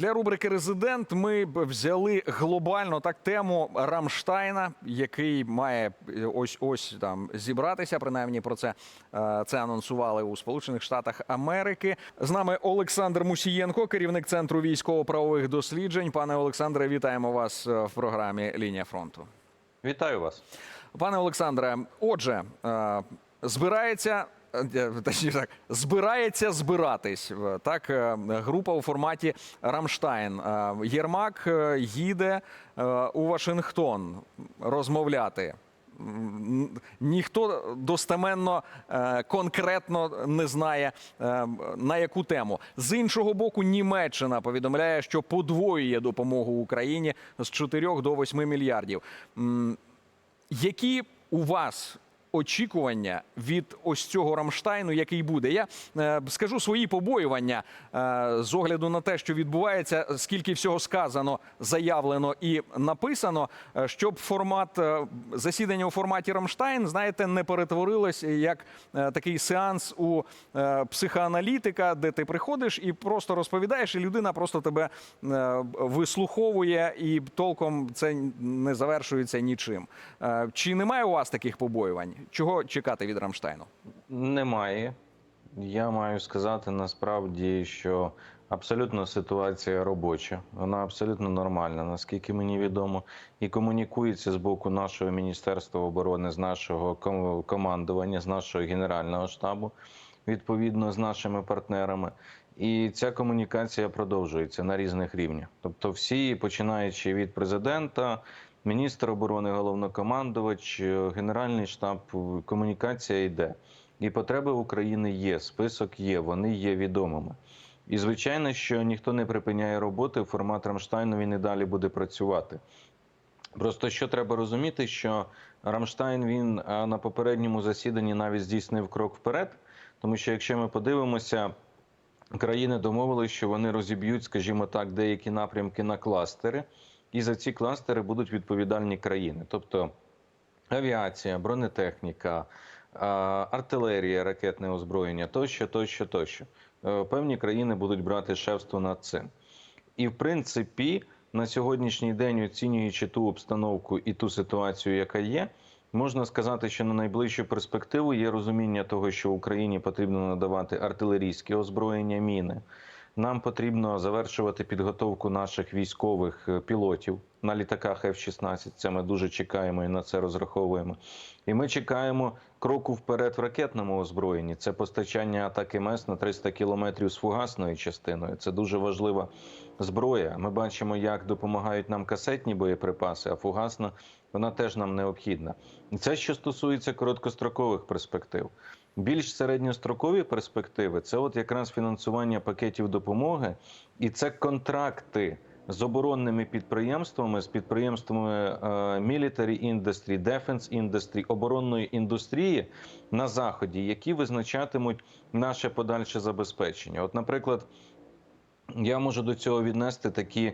Для рубрики Резидент ми взяли глобально так тему Рамштайна, який має е, ось ось там зібратися. Принаймні про це е, це анонсували у Сполучених Штатах Америки. З нами Олександр Мусієнко, керівник центру військово-правових досліджень. Пане Олександре, вітаємо вас е, в програмі Лінія фронту. Вітаю вас. Пане Олександре, отже, збирається. Е, Точніше так, збирається збиратись е, так. е, Група у форматі Рамштайн. Єрмак їде у Вашингтон розмовляти. Ніхто достеменно конкретно не знає на яку тему. З іншого боку, Німеччина повідомляє, що подвоює допомогу Україні з 4 до 8 мільярдів. Які у вас очікування від ось цього Рамштайну, який буде? Я е, скажу свої побоювання е, з огляду на те, що відбувається, скільки всього сказано, заявлено і написано, е, щоб формат е, засідання у форматі Рамштайн, знаєте, не перетворилось як е, такий сеанс у е, психоаналітика, де ти приходиш і просто розповідаєш, і людина просто тебе е, вислуховує, і толком це не завершується нічим. Е, Чи немає у вас таких побоювань? Чого чекати від Рамштайну? Немає. Я маю сказати насправді, що абсолютно ситуація робоча, вона абсолютно нормальна, наскільки мені відомо, і комунікується з боку нашого міністерства оборони, з нашого командування, з нашого генерального штабу, відповідно з нашими партнерами. І ця комунікація продовжується на різних рівнях. Тобто, всі, починаючи від президента, міністр оборони, головнокомандувач, е, генеральний штаб, комунікація йде. І потреби України є, список є, вони є відомими. І звичайно, що ніхто не припиняє роботи, формат Рамштайну він і далі буде працювати. Просто що треба розуміти, що Рамштайн він на попередньому засіданні навіть здійснив крок вперед, тому що якщо ми подивимося, країни домовилися, що вони розіб'ють, скажімо так, деякі напрямки на кластери, і за ці кластери будуть відповідальні країни, тобто авіація, бронетехніка, артилерія, ракетне озброєння тощо, тощо, тощо. Е, Певні країни будуть брати шефство над цим. І в принципі, на сьогоднішній день, оцінюючи ту обстановку і ту ситуацію, яка є, можна сказати, що на найближчу перспективу є розуміння того, що Україні потрібно надавати артилерійське озброєння, міни. Нам потрібно завершувати підготовку наших військових е, пілотів на літаках F-16. Це ми дуже чекаємо і на це розраховуємо. І ми чекаємо кроку вперед в ракетному озброєнні. Це постачання атаки МЕС на 300 кілометрів з фугасною частиною. Це дуже важлива зброя. Ми бачимо, як допомагають нам касетні боєприпаси, а фугасна вона теж нам необхідна. І це що стосується короткострокових перспектив. Більш середньострокові перспективи це от якраз фінансування пакетів допомоги, і це контракти з оборонними підприємствами, з підприємствами е, military industry, defense industry, оборонної індустрії на заході, які визначатимуть наше подальше забезпечення. От, наприклад, я можу до цього віднести такі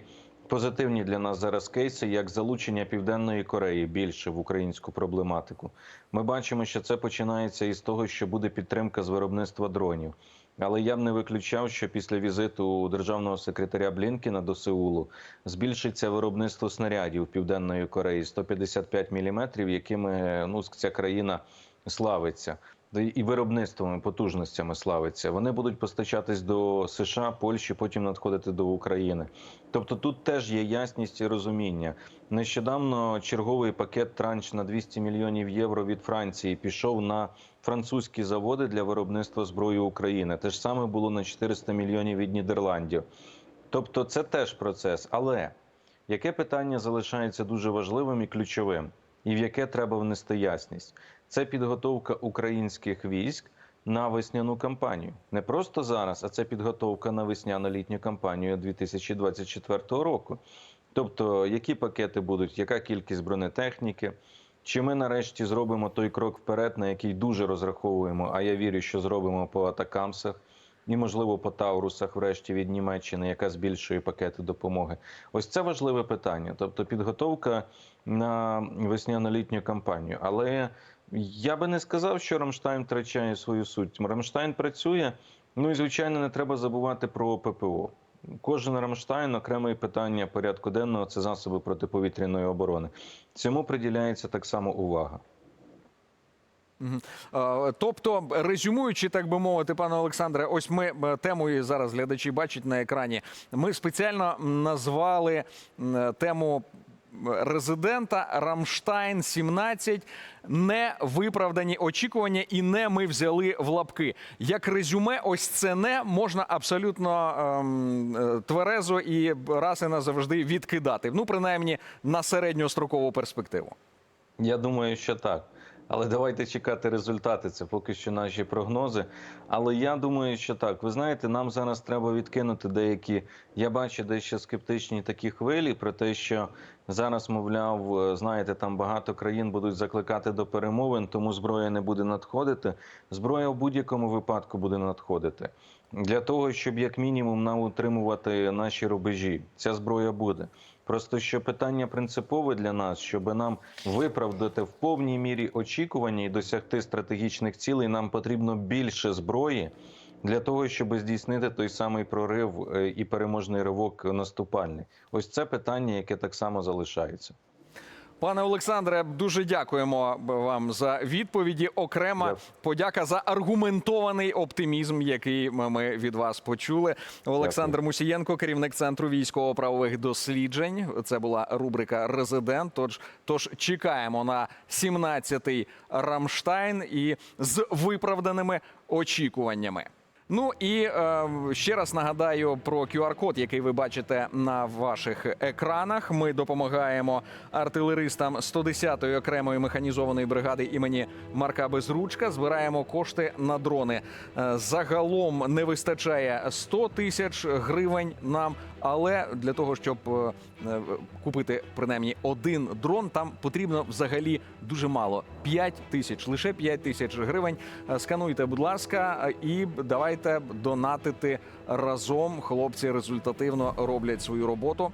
позитивні для нас зараз кейси, як залучення Південної Кореї більше в українську проблематику. Ми бачимо, що це починається із того, що буде підтримка з виробництва дронів. Але я б не виключав, що після візиту державного секретаря Блінкіна до Сеулу збільшиться виробництво снарядів Південної Кореї 155 мм, якими ну ця країна славиться. І виробництвами, потужностями славиться. Вони будуть постачатись до США, Польщі, потім надходити до України. Тобто тут теж є ясність і розуміння. Нещодавно черговий пакет транш на 200 мільйонів євро від Франції пішов на французькі заводи для виробництва зброї України. Те ж саме було на 400 мільйонів від Нідерландів. Тобто, це теж процес. Але яке питання залишається дуже важливим і ключовим, і в яке треба внести ясність? Це підготовка українських військ на весняну кампанію. Не просто зараз, а це підготовка на весняно-літню кампанію 2024 року. Тобто, які пакети будуть, яка кількість бронетехніки? Чи ми нарешті зробимо той крок вперед, на який дуже розраховуємо? А я вірю, що зробимо по атакамсах і, можливо, по Таурусах, врешті від Німеччини, яка збільшує пакети допомоги. Ось це важливе питання. Тобто, підготовка на весняно-літню кампанію. Але я би не сказав, що Рамштайн втрачає свою суть. Рамштайн працює. Ну і звичайно, не треба забувати про ППО. Кожен Рамштайн окреме питання порядку денного це засоби протиповітряної оборони. Цьому приділяється так само увага. Е, Тобто, резюмуючи, так би мовити, пане Олександре, ось ми е, тему і зараз глядачі бачать на екрані. Ми спеціально назвали тему резидента Рамштайн 17 невиправдані очікування, і не ми взяли в лапки. Як резюме, ось це не можна абсолютно ем, е, тверезо і раз і назавжди відкидати. Ну, принаймні на середньострокову перспективу. Я думаю, що так. Але давайте чекати результати. Це поки що наші прогнози. Але я думаю, що так. Ви знаєте, нам зараз треба відкинути деякі. Я бачу дещо скептичні такі хвилі про те, що зараз, мовляв, е, знаєте, там багато країн будуть закликати до перемовин, тому зброя не буде надходити. Зброя в будь-якому випадку буде надходити. Для того, щоб як мінімум нам утримувати наші рубежі, ця зброя буде. Просто що питання принципове для нас, щоб нам виправдати в повній мірі очікування і досягти стратегічних цілей, нам потрібно більше зброї для того, щоб здійснити той самий прорив е, і переможний ривок наступальний.Ось це питання, яке так само залишається. Пане Олександре, дуже дякуємо вам за відповіді. Окрема Дякую. подяка за аргументований оптимізм, який ми від вас почули. Олександр Мусієнко, керівник центру військово-правових досліджень. Це була рубрика Резидент. Тож, тож чекаємо на 17-й Рамштайн і з виправданими очікуваннями. Ну і е, ще раз нагадаю про QR-код, який ви бачите на ваших екранах. Ми допомагаємо артилеристам 110-ї окремої механізованої бригади імені Марка Безручка. Збираємо кошти на дрони. Е, загалом не вистачає 100 тисяч гривень нам, але для того, щоб е, е, купити принаймні один дрон, там потрібно взагалі дуже мало 5 тисяч, лише 5 тисяч гривень. Скануйте, будь ласка, і давайте донатити разом. Хлопці результативно роблять свою роботу.